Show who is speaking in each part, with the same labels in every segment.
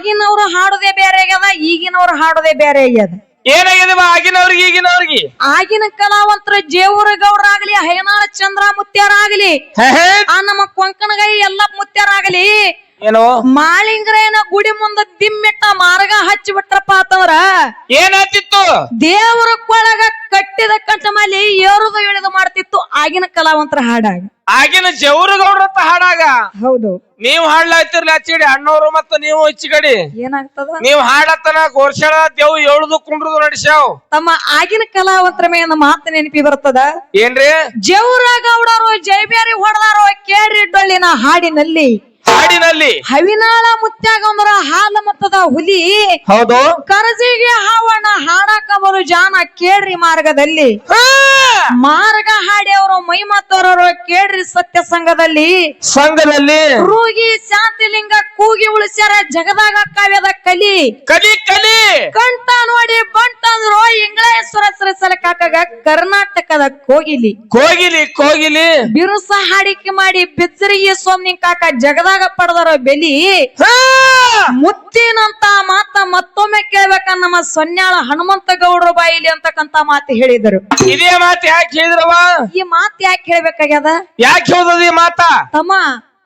Speaker 1: ಆಗಿನವ್ರು ಹಾಡೋದೇ ಬೇರೆ ಆಗ್ಯದ ಈಗಿನವ್ರು ಹಾಡೋದೇ ಬೇರೆ ಆಗ್ಯದ.
Speaker 2: ಏನಾಗಿದೆ ಆಗಿನವ್ರಿಗೆ ಈಗಿನವ್ರಿಗೆ?
Speaker 1: ಆಗಿನ ಕಲಾವಂತರ ಜೇವರ ಗೌಡ್ರಾಗ್ಲಿ ಹೈನಾಳ ಚಂದ್ರ ಮುತ್ಯಾರಾಗ್ಲಿ. ಆ ನಮ್ಮ ಕೊಂಕಣಗೈ ಎಲ್ಲ ಮುತ್ಯಾರಾಗ್ಲಿ
Speaker 2: ಏನೋ?
Speaker 1: ಮಾಳಿಂಗ್ರೇನ ಗುಡಿ ಮುಂದ ದಿಮ್ಮಿಟ್ಟ ಮಾರ್ಗ ಹಚ್ಚಿ ಬಿಟ್ರಪ್ಪ ಅಂತಂದ್ರ
Speaker 2: ಏನಾಗ್ತಿತ್ತು
Speaker 1: ದೇವರ ಕೊಳಗ ಕಟ್ಟಿದ ಕಟ್ಟಮಲ್ಲಿ ಏರುದು ಇಳಿದು ಮಾಡ್ತಿತ್ತು ಆಗಿನ ಕಲಾವಂತರ ಹಾಡಾಗ.
Speaker 2: ಆಗಿನ ಜವರು ಗೌಡ್ರ ಹಾಡಾಗ.
Speaker 1: ಹೌದು.
Speaker 2: ನೀವು ಹಾಡ್ಲಾತಿರ್ಲಿ ಹಚ್ಚಿಡಿ ಅಣ್ಣವ್ರು ಮತ್ತ ನೀವು ಹಚ್ಚಿಕಡಿ
Speaker 1: ಏನಾಗ್ತದ?
Speaker 2: ನೀವು ಹಾಡತ್ತನ ಗೋರ್ಷಳ ದೇವ್ ಏಳುದು ಕುಂಡ್ರದು ನಡೆಸ್ಯಾವ್.
Speaker 1: ತಮ್ಮ ಆಗಿನ ಕಲಾವಂತರ ಮೇಲೆ ಮಾತು ನೆನಪಿ ಬರ್ತದ?
Speaker 2: ಏನ್ರಿ?
Speaker 1: ಜೌರ ಗೌಡರು ಜೈಬೇರಿ ಹೊಡೆದಾರೋ ಕೇಳ್ರಿ ಡೊಳ್ಳಿನ ಹಾಡಿನಲ್ಲಿ
Speaker 2: ಹಾಡಿನಲ್ಲಿ
Speaker 1: ಹವಿನಾಳ ಮುತ್ಯಾಗಂದ್ರ ಹಾಲ ಮತ್ತದ ಹುಲಿ
Speaker 2: ಹೌದು.
Speaker 1: ಕರಜಿಗೆ ಹಾವಣ್ಣ ಹಾಡಾಕ ಬರು ಜಾನ ಕೇಳ್ರಿ ಮಾರ್ಗದಲ್ಲಿ. ಮಾರ್ಗ ಹಾಡಿ ಅವರು ಮೈ ಮತ್ತವರು ಕೇಳ್ರಿ ಸತ್ಯ ಸಂಘದಲ್ಲಿ.
Speaker 2: ಸಂಘದಲ್ಲಿ.
Speaker 1: ರೂಗಿ ಶಾಂತಿಲಿಂಗ ಕೂಗಿ ಉಳಿಸ್ಯಾರ ಜಗದಾಗ ಕಾವ್ಯದ ಕಲಿ.
Speaker 2: ಕಲಿ ಕಲಿ.
Speaker 1: ಕಂಠ ನೋಡಿ ಬಂಟಂದ್ರು ಇಂಗ್ಲೇಶ್ವರ ಸರಸಲ ಕಾಕಾಗ ಕರ್ನಾಟಕದ ಕೋಗಿಲಿ.
Speaker 2: ಕೋಗಿಲಿ ಕೋಗಿಲಿ.
Speaker 1: ಬಿರುಸ ಹಾಡಿಕೆ ಮಾಡಿ ಬಿಚ್ಚರಿಗೆ ಸ್ವಾಮಿ ಕಾಕ ಜಗದಾಗ ಪಡೆದರ ಬೆಲಿ.
Speaker 2: ಹಾ!
Speaker 1: ಮುತ್ತಿನಂತ ಮಾತ ಮತ್ತೊಮ್ಮೆ ಕೇಳ್ಬೇಕ ನಮ್ಮ ಸೊನ್ಯಾಳ ಹನುಮಂತ ಗೌಡ್ರ ಬಾಯಿಲಿ ಅಂತಕ್ಕಂತ ಮಾತು ಹೇಳಿದರು.
Speaker 2: ಇದೇ ಮಾತು ಯಾಕೆ ಹೇಳಿದ್ರವ
Speaker 1: ಈ ಮಾತು ಯಾಕೆ ಹೇಳ್ಬೇಕಾಗ್ಯದ?
Speaker 2: ಯಾಕೆ ಹೋದದ ಈ ಮಾತ?
Speaker 1: ತಮ್ಮ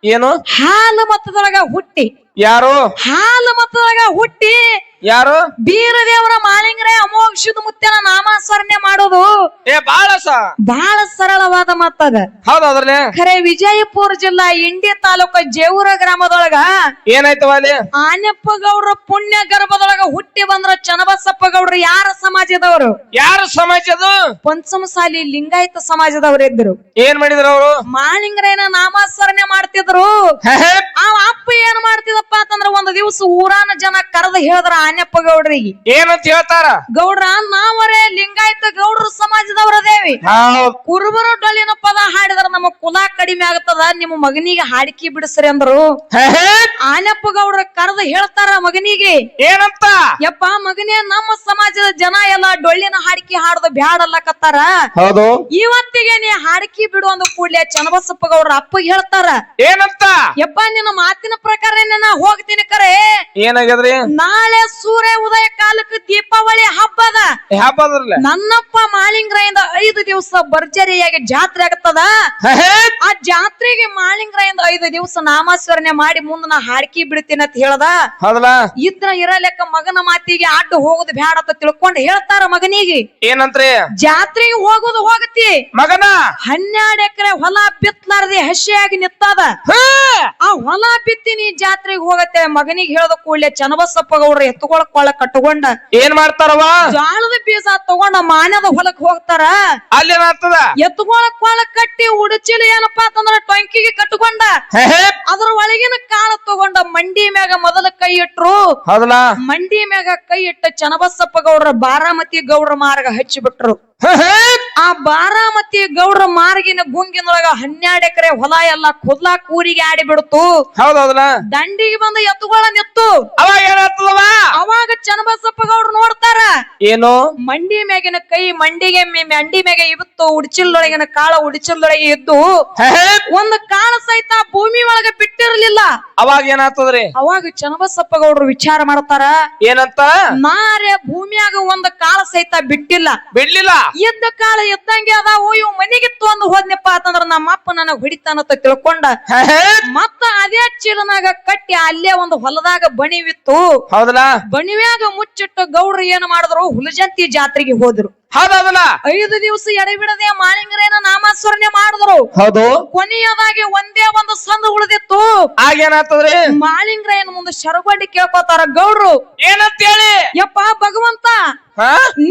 Speaker 2: ಏನು?
Speaker 1: ಹಾಲು ಮತದೊಳಗ ಹುಟ್ಟಿ.
Speaker 2: ಯಾರು?
Speaker 1: ಹಾಲು ಮತದೊಳಗ ಹುಟ್ಟಿ.
Speaker 2: ಯಾರು?
Speaker 1: ಬೀರದೇವರ ಮಾಲಿಂಗ್ರೆ ಅಮೋಕ್ಷದ ಮುತ್ತಿನ ನಾಮಾಸ್ಮರಣೆ ಮಾಡೋದು.
Speaker 2: ಏ ಬಾಳ
Speaker 1: ಬಹಳ ಸರಳವಾದ ಮಾತದ.
Speaker 2: ಹೌದು ಅದ್ರಲ್ಲಿ?
Speaker 1: ಖರೆ ವಿಜಯಪುರ ಜಿಲ್ಲಾ ಇಂಡಿ ತಾಲೂಕ ಜೇವೂರ ಗ್ರಾಮದೊಳಗ
Speaker 2: ಏನಾಯ್ತವ ಅಲ್ಲಿ?
Speaker 1: ಆನೆಪ್ಪ ಗೌಡ್ರ ಪುಣ್ಯ ಗರ್ಭದೊಳಗ ಹುಟ್ಟಿ ಬಂದ್ರ ಚನ್ನಬಸಪ್ಪ ಗೌಡ್ರು ಯಾರ ಸಮಾಜದವರು?
Speaker 2: ಯಾರ ಪಂಚಮ
Speaker 1: ಸಾಲಿ ಲಿಂಗಾಯತ ಸಮಾಜದವರಿದ್ದರು
Speaker 2: ಏನ್ ಮಾಡಿದ್ರು ಅವರು?
Speaker 1: ಮಾಲಿಂಗ್ರೇನ ನಾಮಾಸ್ಮರಣೆ ಮಾಡ್ತಿದ್ರು. ಅವ ಅಪ್ಪ ಏನ್ ಮಾಡ್ತಿದಪ್ಪ ಅಂತಂದ್ರ ಒಂದ್ ದಿವಸ ಊರಾನ ಜನ ಕರೆದು ಹೇಳಿದ್ರ ಆನೆಪ್ಪ ಗೌಡ್ರಿಗೆ.
Speaker 2: ಏನಂತ ಹೇಳ್ತಾರ?
Speaker 1: ಗೌಡ್ರ ನಾವರೇ ಲಿಂಗಾಯತ ಗೌಡ್ರ ಸಮಾಜದವರದೇವಿ
Speaker 2: ಹೌದ್.
Speaker 1: ಕುರುಬರು ಡೊಳ್ಳಿನ ಪದ ಹಾಡಿದ್ರ ನಮ್ಮ ಕುಲ ಕಡಿಮೆ ಆಗತ್ತದ? ನಿಮ್ಮ ಮಗನಿಗೆ ಹಾಡಿಕೆ ಬಿಡಿಸ್ರಿ ಅಂದ್ರು. ಆನೆಪ್ಪ ಗೌಡ್ರ ಕರೆದ ಹೇಳ್ತಾರ ಮಗನಿಗೆ.
Speaker 2: ಏನಂತ?
Speaker 1: ಯಪ್ಪ ಮಗನೇ ನಮ್ಮ ಸಮಾಜದ ಜನ ಎಲ್ಲ ಡೊಳ್ಳಿನ ಹಾಡಿಕೆ ಹಾಡೋದು ಬ್ಯಾಡಲ್ಲಕತ್ತಾರ
Speaker 2: ಹೌದು.
Speaker 1: ಇವತ್ತಿಗೆ ನೀ ಹಾಡಿಕೆ ಬಿಡು ಅಂದ ಕೂಡ್ಲೆ ಚನ್ನಬಸಪ್ಪ ಗೌಡ್ರ ಅಪ್ಪ ಹೇಳ್ತಾರ.
Speaker 2: ಏನಂತ?
Speaker 1: ಯಪ್ಪ ನಿನ್ನ ಮಾತಿನ ಪ್ರಕಾರ ನಾ ಹೋಗ್ತೀನಿ ಕರೆ.
Speaker 2: ಏನಾಗ್ಯದ್ರಿ?
Speaker 1: ನಾಳೆ ಸೂರ್ಯ ಉದಯ ಕಾಲಕ್ಕೆ ದೀಪಾವಳಿ ಹಬ್ಬದ.
Speaker 2: ಹಬ್ಬದ್ರಲ್ಲ?
Speaker 1: ನನ್ನಪ್ಪ ಮಾಳಿಂಗ್ರಾಯಿಂದ ಐದು ದಿವಸ ಭರ್ಜರಿಯಾಗಿ ಜಾತ್ರೆ ಆಗತ್ತದ ಆ ಜಾತ್ರೆಗೆ ಮಾಳಿಂಗ್ರಾಯಿಂದ ಐದು ದಿವಸ ನಾಮಸ್ಮರಣೆ ಮಾಡಿ ಮುಂದ ನಾ ಹಾಡ್ಕಿ ಬಿಡ್ತೀನಿ ಅಂತ ಹೇಳದ?
Speaker 2: ಹೌದಲ್ಲ?
Speaker 1: ಇದ್ರ ಇರಲೆಕ್ಕ ಮಗನ ಮಾತಿಗೆ ಅಡ್ಡು ಹೋಗುದು ಬ್ಯಾಡ ಅಂತ ತಿಳ್ಕೊಂಡು ಹೇಳ್ತಾರ ಮಗನಿಗೆ?
Speaker 2: ಏನಂತ್ರಿ?
Speaker 1: ಜಾತ್ರೆಗೆ ಹೋಗುದು ಹೋಗತಿ.
Speaker 2: ಮಗನ?
Speaker 1: ಹನ್ನೆರಡು ಎಕರೆ ಹೊಲ ಬಿತ್ತಲಾರದೆ ಹಸಿಯಾಗಿ ನಿತ್ತದ. ಆ ಹೊಲ ಬಿತ್ತೀನಿ ಜಾತ್ರೆಗೆ ಹೋಗತ್ತೆ ಮಗನಿಗೆ ಹೇಳದ ಕೂಡಲೇ ಚನ್ನಬಸಪ್ಪ ಗೌಡ್ರ ಎತ್ತುಕೊಳ್ಳ ಕೊಳ್ಳ ಕಟ್ಟಕೊಂಡ
Speaker 2: ಏನ್ ಮಾಡ್ತಾರವ
Speaker 1: ಜಾಳದ ಬೀಜ ತಗೊಂಡ ಮಾನ್ಯದ ಹೊಲಕ್ ಹೋಗ್ತಾರ.
Speaker 2: ಅಲ್ಲಿ ಏನಾಗ್ತದ
Speaker 1: ಎತ್ತುಗೊಳ ಕೊಳ್ಳ ಕಟ್ಟಿ ಉಡಚಿಲ ಏನಪ್ಪಾ ಅಂತಂದ್ರ ಟೊಂಕಿಗೆ ಕಟ್ಟಕೊಂಡ ಅದ್ರ ಒಳಗಿನ ಕಾಳ ತಗೊಂಡ ಮಂಡಿ ಮ್ಯಾಗ ಮೊದಲ ಕೈ ಇಟ್ರು.
Speaker 2: ಹೌದಲ್ಲ?
Speaker 1: ಮಂಡಿ ಮ್ಯಾಗ ಕೈ ಇಟ್ಟ ಚನ್ನಬಸಪ್ಪ ಗೌಡ್ರ ಬಾರಾಮತಿ ಗೌಡ್ರ ಮಾರ್ಗ ಹಚ್ಚಿಬಿಟ್ರು. ಆ ಬಾರಾಮತಿ ಗೌಡ್ರ ಮಾರ್ಗಿನ ಗುಂಗಿನೊಳಗ ಹನ್ನೆರಡು ಎಕರೆ ಹೊಲ ಎಲ್ಲ ಕುದ್ಲಾ ಕೂರಿಗೆ ಆಡಿ ಬಿಡ್ತು. ದಂಡಿಗೆ ಬಂದ ಎತ್ತುಗಳ ನಿತ್ತು.
Speaker 2: ಅವಾಗ ಏನಾಗ್ತದವ
Speaker 1: ಅವಾಗ ಚನ್ನಬಸಪ್ಪ ಗೌಡ್ರು ನೋಡ್ತಾರ.
Speaker 2: ಏನು?
Speaker 1: ಮಂಡಿ ಮ್ಯಾಗಿನ ಕೈ ಮಂಡಿಗೆ ಮೆ- ಮಂಡಿ ಮ್ಯಾಗ ಇವತ್ತು ಉಡ್ಚಿಲ್ದೊಳಗಿನ ಕಾಳ ಉಡ್ಚಿಲ್ದೊಳಗೆ ಇದ್ದು ಒಂದು ಕಾಳ ಸಹಿತ ಭೂಮಿ ಒಳಗ ಬಿಟ್ಟಿರ್ಲಿಲ್ಲ
Speaker 2: ಅವಾಗ ಏನಾಗ್ತದ್ರಿ?
Speaker 1: ಅವಾಗ ಚನ್ನಬಸಪ್ಪ ಗೌಡರು ವಿಚಾರ ಮಾಡ್ತಾರ.
Speaker 2: ಏನಂತ?
Speaker 1: ನಾರೇ ಭೂಮಿಯಾಗ ಒಂದ್ ಕಾಳ ಸಹಿತ ಬಿಟ್ಟಿಲ್ಲ.
Speaker 2: ಬಿಡ್ಲಿಲ್ಲ.
Speaker 1: ಎದ್ದ ಕಾಲ ಇದ್ದಂಗೆ ಅದಾವು ಇವ್ ಮನೆಗೆ ತೊಂದು ಹೋದ್ನಪ್ಪ ಅಂತಂದ್ರ ನಮ್ಮ ಅಪ್ಪ ನನಗ್ ಹೊಡಿತಾನಂತ ತಿಳ್ಕೊಂಡ. ಮತ್ತ ಅದೇ ಚೀಲನಾಗ ಕಟ್ಟಿ ಅಲ್ಲೇ ಒಂದು ಹೊಲದಾಗ ಬಣಿವಿತ್ತು
Speaker 2: ಹೌದಲ್ಲ?
Speaker 1: ಬಣಿವ್ಯಾಗ ಮುಚ್ಚಿಟ್ಟು ಗೌಡ್ರು ಏನ್ ಮಾಡಿದ್ರು ಹುಲಜಂತಿ ಜಾತ್ರೆಗೆ ಹೋದ್ರು.
Speaker 2: ಹೌದ್ ಹೌದಲ್ಲ?
Speaker 1: ಐದು ದಿವಸ ಎಡಬಿಡದೆ ಮಾಲಿಂಗರೇನ ನಾಮಸ್ಮರಣೆ ಮಾಡಿದ್ರು.
Speaker 2: ಹೌದು.
Speaker 1: ಕೊನೆಯದಾಗಿ ಒಂದೇ ಒಂದು ಸಂದ ಉಳಿದಿತ್ತು.
Speaker 2: ಹಾಗೇನಾತದ್ರಿ ಏನಾಗ್ತದ್ರಿ?
Speaker 1: ಮಾಳಿಂಗ್ರೇನ ಮುಂದೆ ಶರಬಡ್ಡಿ ಕೇಳ್ಕೊತಾರ ಗೌಡ್ರು.
Speaker 2: ಏನಂತ ಹೇಳಿ
Speaker 1: ಯಪ್ಪ ಭಗವಂತ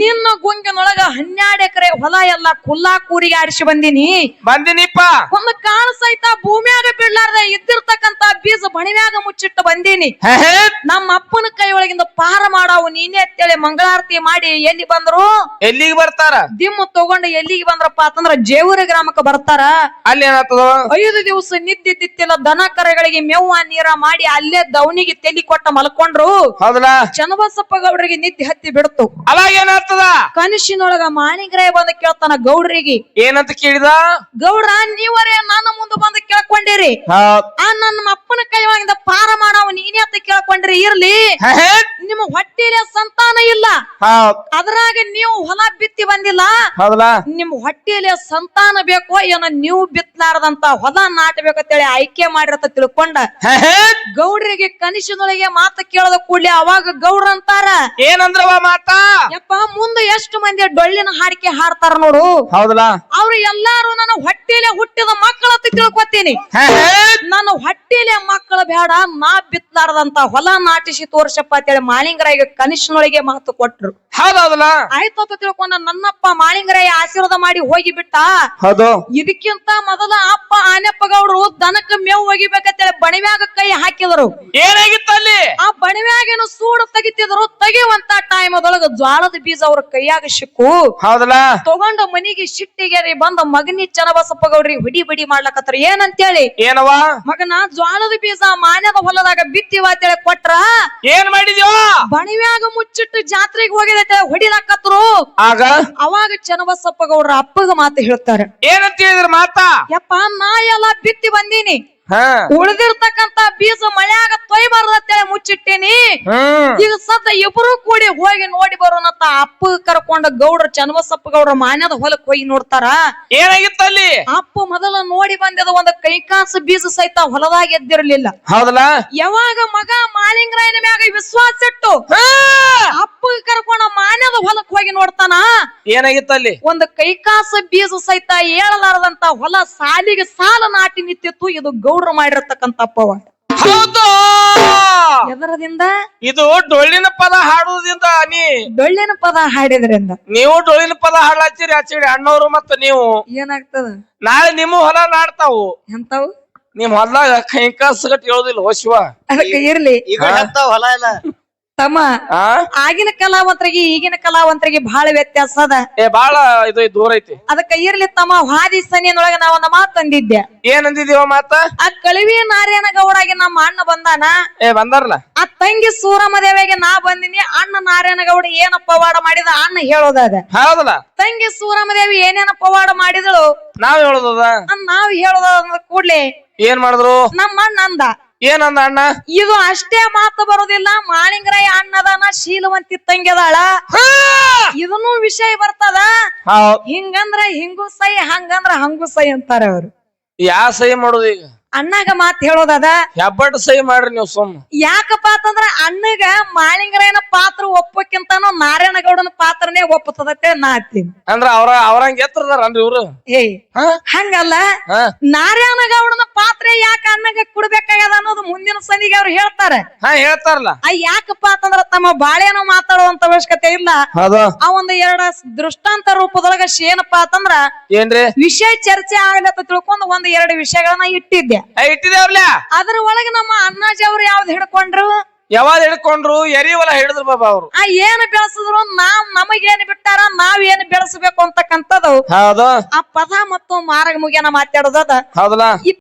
Speaker 1: ನಿನ್ನ ಗುಂಗಿನೊಳಗ ಹನ್ನೆರಡು ಎಕರೆ ಹೊಲ ಎಲ್ಲ ಕುಲ್ಲಾ ಕೂರಿಗೆ ಆರಿಸಿ ಬಂದಿನಿ.
Speaker 2: ಬಂದಿನಿಪ್ಪ.
Speaker 1: ಒಂದು ಕಾಣ ಸಹಿತ ಭೂಮಿಯಾಗ ಬಿಡ್ಲಾರ್ದ ಇದ್ದಿರ್ತಕ್ಕಂತ ಬೀಜ ಬಣಿವ್ಯಾಗ ಮುಚ್ಚಿಟ್ಟು ಬಂದಿನಿ. ನಮ್ಮ ಅಪ್ಪನ ಕೈ ಒಳಗಿಂದ ಪಾರ ಮಾಡಾವು ನೀನೇ ಅಂತೇಳಿ ಮಂಗಳಾರತಿ ಮಾಡಿ ಎಲ್ಲಿ ಬಂದ್ರು?
Speaker 2: ಎಲ್ಲಿಗೆ ಎಲ್ಲಿಗೆ ಬರ್ತಾರ?
Speaker 1: ದಿಮ್ಮ ತಗೊಂಡು ಎಲ್ಲಿಗೆ ಬಂದ್ರಪ್ಪ ಅಂತಂದ್ರ ಜೇವೂರ ಗ್ರಾಮಕ್ಕೆ ಬರ್ತಾರ.
Speaker 2: ಅಲ್ಲಿ ಏನಾಗ್ತದ?
Speaker 1: ಐದು ದಿವಸ ನಿದ್ದಿದ್ದಿತ್ತಿಲ್ಲ ದನ ಕರೆಗಳಿಗೆ ಮೇವ ನೀರ ಮಾಡಿ ಅಲ್ಲೇ ದವನಿಗೆ ತೆಲಿ ಕೊಟ್ಟ ಮಲ್ಕೊಂಡ್ರು.
Speaker 2: ಹೌದಲ್ಲ?
Speaker 1: ಚನ್ನಬಸಪ್ಪ ಗೌಡ್ರಿಗೆ ನಿದ್ದೆ ಹತ್ತಿ ಬಿಡ್ತು.
Speaker 2: ಅವಾಗ ಏನಾಗ್ತದ?
Speaker 1: ಕನಸಿನೊಳಗ ಮಾಣಿಗ್ರಾಯ ಬಂದ ಕೇಳ್ತಾನ ಗೌಡ್ರಿಗೆ.
Speaker 2: ಏನಂತ ಕೇಳಿದ?
Speaker 1: ಗೌಡ್ರ ನೀವರೇ ನನ್ನ ಮುಂದೆ ಬಂದು ಕೇಳ್ಕೊಂಡಿರಿ. ಆ ನನ್ನ ಅಪ್ಪನ ಕೈವಾಗಿಂದ ಪಾರ ಮಾಡವ ನೀನೇ ಅಂತ ಕೇಳ್ಕೊಂಡ್ರಿ ಇರ್ಲಿ. ಹೊಟ್ಟಿಲೆ ಸಂತಾನ ಇಲ್ಲ. ಅದ್ರಾಗ ನೀವು ಹೊಲ ಬಿತ್ತಿ ಬಂದಿಲ್ಲ. ನಿಮ್ ಹೊಟ್ಟೆಲೆ ಸಂತಾನ ಬೇಕೋ ಏನ ನೀವು ಬಿತ್ತಲಾರ್ದಂತ ಹೊಲ ನಾಟಬೇಕಂತೇಳಿ ಆಯ್ಕೆ ಮಾಡಿರತ್ತ ತಿಳ್ಕೊಂಡ. ಗೌಡ್ರಿಗೆ ಕನಿಷನೊಳಗೆ ಮಾತ ಕೇಳದ ಕೂಡ್ಲಿ ಅವಾಗ ಗೌಡ್ರ ಅಂತಾರ.
Speaker 2: ಏನಂದ್ರ ಮಾತಾ?
Speaker 1: ಯಪ್ಪ ಮುಂದೆ ಎಷ್ಟು ಮಂದಿ ಡೊಳ್ಳಿನ ಹಾಡಿಕೆ ಹಾಡ್ತಾರ ನೋಡು.
Speaker 2: ಹೌದಲ್ಲ?
Speaker 1: ಅವ್ರು ಎಲ್ಲಾರು ನನ್ನ ಹೊಟ್ಟೆಲೆ ಹುಟ್ಟಿದ ಮಕ್ಕಳ ಅಂತ ತಿಳ್ಕೊತೀನಿ. ನನ್ನ ಹೊಟ್ಟೆಲೆ ಮಕ್ಕಳ ಬೇಡ ನಾ ಬಿತ್ತಲಾರ್ದಂತ ಹೊಲ ನಾಟಿಸಿ ತೋರ್ಸಪ್ಪ ಅಂತೇಳಿ ಮಾಳಿಂಗರಾಯಿಗೆ ಕನಿಷ್ಠನೊಳಗೆ ಮಾತು ಕೊಟ್ರು.
Speaker 2: ಹೌದಲ್ಲ
Speaker 1: ಆಯ್ತು ಅಂತ ತಿಳ್ಕೊಂಡ ನನ್ನಪ್ಪ ಮಾಳಿಂಗರಾಯ ಆಶೀರ್ವಾದ ಮಾಡಿ ಹೋಗಿ ಬಿಟ್ಟ.
Speaker 2: ಹೌದು.
Speaker 1: ಇದಕ್ಕಿಂತ ಮೊದಲ ಅಪ್ಪ ಆನೆಪ್ಪಗೌಡರು ದನಕ್ಕ ಮೇವು ಒಗಿಬೇಕಂತೇಳಿ ಬಣಿವ್ಯಾಗ ಕೈ ಹಾಕಿದರು.
Speaker 2: ಏನಾಗಿತ್ತು ಅಲ್ಲಿ?
Speaker 1: ಆ ಬಣಿವ್ಯಾಗೇನು ಸೂಡು ತೆಗಿತಿದ್ರು ತೆಗಿಯುವಂತ ಟೈಮ್ ಅದೊಳಗ ಜ್ವಾಳದ ಬೀಜ ಅವ್ರ ಕೈಯಾಗ ಸಿಕ್ಕು.
Speaker 2: ಹೌದಲ್ಲ
Speaker 1: ತಗೊಂಡ ಮನಿಗೆ ಸಿಟ್ಟಿಗೆರಿ ಬಂದ ಮಗನಿ ಚನ್ನಬಸಪ್ಪ ಗೌಡ್ರಿ ಹುಡಿ ಬಿಡಿ ಮಾಡ್ಲಕತ್ತಾರ ಏನಂತೇಳಿ?
Speaker 2: ಏನವ
Speaker 1: ಮಗನ ಜ್ವಾಳದ ಬೀಜ ಮಾನ್ಯದ ಹೊಲದಾಗ ಬಿತ್ತಿವ ಅಂತೇಳಿ ಕೊಟ್ರ.
Speaker 2: ಏನ್ ಮಾಡಿದ್ಯೋ
Speaker 1: ಬಣಿವ್ಯಾಗ ಮುಚ್ಚಿಟ್ಟು ಜಾತ್ರೆಗೆ ಹೋಗಿದೆ ಹೊಡಿಲಕ್ಕತ್ರು ಹೊಡಿಲಾಕತ್ರು.
Speaker 2: ಆಗ?
Speaker 1: ಅವಾಗ ಚನ್ನಬಸಪ್ಪ ಗೌಡ್ರ ಅಪ್ಪಗ ಮಾತು ಹೇಳ್ತಾರೆ.
Speaker 2: ಏನಂತ ಹೇಳಿದ್ರ ಮಾತಾ?
Speaker 1: ಯಪ್ಪ ನಾ ಎಲ್ಲ ಬಿತ್ತಿ ಬಂದೀನಿ. ಉಳಿದಿರ್ತಕ್ಕಂತ ಬೀಜ ಮಳೆಯಾಗ ತೊಯ್ಬಾರ್ದ ಅಂತೇಳಿ ಮುಚ್ಚಿಟ್ಟೇನಿ. ಈಗ ಸದ್ದ ಇಬ್ರು ಕೂಡಿ ಹೋಗಿ ನೋಡಿ ಬರೋಣಂತ ಅಪ್ಪ ಕರ್ಕೊಂಡ ಗೌಡ್ರ ಚನ್ನಬಸಪ್ಪ ಗೌಡ್ರ ಮಾನ್ಯದ ಹೊಲಕ್ ಹೋಗಿ ನೋಡ್ತಾರ.
Speaker 2: ಏನಾಗಿತ್ತು ಅಲ್ಲಿ
Speaker 1: ಅಪ್ಪ ಮೊದಲ ನೋಡಿ ಬಂದಿದ ಒಂದ್ ಕೈಕಾಸು ಬೀಜ ಸಹಿತ ಹೊಲದಾಗ ಎದ್ದಿರ್ಲಿಲ್ಲ.
Speaker 2: ಹೌದಲ್ಲ?
Speaker 1: ಯಾವಾಗ ಮಗ ಮಾಲಿಂಗರಾಯನ ಮ್ಯಾಗ ವಿಶ್ವಾಸ ಇಟ್ಟು ಅಪ್ಪ ಕರ್ಕೊಂಡ ಮಾನ್ಯದ ಹೊಲಕ್ ಹೋಗಿ ನೋಡ್ತಾನ?
Speaker 2: ಏನಾಗಿತ್ತು ಅಲ್ಲಿ
Speaker 1: ಒಂದು ಕೈಕಾಸ ಬೀಜ ಸಹಿತ ಏಳಲಾರದಂತ ಹೊಲ ಸಾಲಿಗೆ ಸಾಲ ನಾಟಿ ನಿಂತಿತ್ತು. ಇದು ಗೌಡ್ರು ಮಾಡಿರ್ತಕ್ಕಂತ ಅಪ್ಪವ.
Speaker 2: ಹೌದು?
Speaker 1: ಎದರದಿಂದ?
Speaker 2: ಇದು ಡೊಳ್ಳಿನ ಪದ ಹಾಡುದಿಂದ ನೀ?
Speaker 1: ಡೊಳ್ಳಿನ ಪದ ಹಾಡಿದ್ರಿಂದ.
Speaker 2: ನೀವು ಡೊಳ್ಳಿನ ಪದ ಹಾಡ್ಲಾಚಿರಿ ಆಚಿರಿ ಅಣ್ಣವ್ರು ಮತ್ತ ನೀವು.
Speaker 1: ಏನಾಗ್ತದ?
Speaker 2: ನಾಳೆ ನಿಮ್ಮ ಹೊಲ ನಾಡ್ತಾವು.
Speaker 1: ಎಂತಾವು?
Speaker 2: ನಿಮ್ ಹೊಲದಾಗ ಕೈಕಾಸ ಗಟ್ಟಿ ಹೇಳುದಿಲ್ಲ ಓ ಶಿವ?
Speaker 1: ಅದಕ್ಕೆ ಇರ್ಲಿ.
Speaker 3: ಈಗ ಹೊಲ ಇಲ್ಲ.
Speaker 1: ತಮ್ಮ ಆಗಿನ ಕಲಾವಂತರಿಗೆ ಈಗಿನ ಕಲಾವಂತರಿಗೆ ಬಹಳ ವ್ಯತ್ಯಾಸ ಅದ.
Speaker 2: ಏ ಬಾಳ ಇದು ದೂರ ಐತಿ.
Speaker 1: ಅದಕ್ಕ ಇರ್ಲಿ ತಮ್ಮ ಹಾದಿ ಸನಿಯನೊಳಗ ನಾವು ಒಂದು ಮಾತು ತಂದಿದ್ದೆ.
Speaker 2: ಏನಂದಿದೀವ ಮಾತ?
Speaker 1: ಆ ಕಳಿವಿ ನಾರಾಯಣ ಗೌಡಾಗಿ ನಮ್ಮ ಅಣ್ಣ ಬಂದಾನ.
Speaker 2: ಏ ಬಂದಾರಲ್ಲ
Speaker 1: ಆ ತಂಗಿ ಸೂರಮದೇವಿಗೆ ನಾ ಬಂದಿನಿ ಅಣ್ಣ ನಾರಾಯಣ ಗೌಡ ಏನ ಪವಾಡ ಮಾಡಿದ ಅಣ್ಣ ಹೇಳೋದದ
Speaker 2: ಹೌದಲ್ಲ?
Speaker 1: ತಂಗಿ ಸೂರಮದೇವಿ ಏನೇನ ಪವಾಡ ಮಾಡಿದಳು.
Speaker 2: ನಾವ್ ಹೇಳುದದ?
Speaker 1: ಅದ್ ನಾವ್ ಹೇಳೋದ ಕೂಡ್ಲೆ
Speaker 2: ಏನ್ ಮಾಡಿದ್ರು?
Speaker 1: ನಮ್ಮ ಅಣ್ಣ ಅಂದ.
Speaker 2: ಏನಂದ ಅಣ್ಣ?
Speaker 1: ಇದು ಅಷ್ಟೇ ಮಾತು ಬರೋದಿಲ್ಲ. ಮಾಳಿಂಗರಾಯ ಅಣ್ಣದಾನ ಶೀಲವಂತಿ ತಂಗ್ಯದಾಳ! ಇದನ್ನು ವಿಷಯ ಬರ್ತದ.
Speaker 2: ಹೌದ್
Speaker 1: ಹಿಂಗಂದ್ರ ಹಿಂಗೂ ಸೈ ಹಂಗಂದ್ರ ಹಂಗು ಸೈ ಅಂತಾರೆ ಅವ್ರು.
Speaker 2: ಯಾ ಸಹಿ ಮಾಡುದು ಈಗ?
Speaker 1: ಅಣ್ಣಗ ಮಾತ್ ಹೇಳೋದದ
Speaker 2: ಹೆಬ್ಬಟ್ ಸಹಿ ಮಾಡ್ರಿ ನೀವು ಸುಮ್.
Speaker 1: ಯಾಕಪ್ಪ ಅಂತಂದ್ರ ಅಣ್ಣಗ ಮಾಳಿಂಗರಾಯನ ಪಾತ್ರ ಒಪ್ಪಕ್ಕಿಂತಾನು ನಾರಾಯಣ ಗೌಡನ ಪಾತ್ರನೇ ಒಪ್ಪತದತ್ತೆ ನಾ ಹತ್ತೀನಿ
Speaker 2: ಅಂದ್ರ ಅವ್ರ ಅವ್ರಂಗ ಎತ್ತರದಾರನ್ರಿ ಇವ್ರು?
Speaker 1: ಏಯ್
Speaker 2: ಹಾ?
Speaker 1: ಹಂಗಲ್ಲ.
Speaker 2: ಹಾ?
Speaker 1: ನಾರಾಯಣ ಗೌಡನ ಪಾತ್ರ ಯಾಕ ಅಣ್ಣಗ ಕೊಡ್ಬೇಕಾಗ್ಯದ ಅನ್ನೋದು ಮುಂದಿನ ಸಂದಿಗೆ ಅವ್ರು ಹೇಳ್ತಾರೆ.
Speaker 2: ಹಾ ಹೇಳ್ತಾರಲ್ಲ.
Speaker 1: ಆ ಯಾಕಪ್ಪ ಅಂತಂದ್ರ ತಮ್ಮ ಬಾಳೆನೋ ಮಾತಾಡುವಂತ ಅವಶ್ಯಕತೆ ಇಲ್ಲ.
Speaker 2: ಹೌದು.
Speaker 1: ಆ ಒಂದು ಎರಡ ದೃಷ್ಟಾಂತ ರೂಪದೊಳಗ ಏನಪ್ಪಾ ಅಂತಂದ್ರ
Speaker 2: ಏನ್ರಿ?
Speaker 1: ವಿಷಯ ಚರ್ಚೆ ಆಗ್ಲತ್ತ ತಿಳ್ಕೊಂಡು ಒಂದ್ ಎರಡು ವಿಷಯಗಳನ್ನ ಇಟ್ಟಿದ್ದೆ.
Speaker 2: ಇಟ್ಟಿದೇವ್ಲ
Speaker 1: ಅದ್ರ ಒಳಗೆ ನಮ್ಮ ಅಣ್ಣಾಜಿ ಅವ್ರು ಯಾವ್ದು ಹಿಡ್ಕೊಂಡ್ರು?
Speaker 2: ಯಾವಾಗ ಹಿಡ್ಕೊಂಡ್ರು? ಎರಿ ಹೊಲ ಹಿಡಿದ್ರು ಬಾಬಾ ಅವ್ರು.
Speaker 1: ಆ ಏನ್ ಬೆಳೆಸಿದ್ರು? ನಾವ್ ನಮಗೇನ್ ಬಿಟ್ಟಾರ? ನಾವ್ ಏನ್ ಬೆಳೆಸಬೇಕು ಅಂತಕ್ಕಂಥದ್ದು.
Speaker 2: ಹೌದು.
Speaker 1: ಆ ಪದ ಮತ್ತು ಮಾರಗ ಮುಗಿಯನ ಮಾತಾಡೋದದ.
Speaker 2: ಹೌದಲ್ಲ?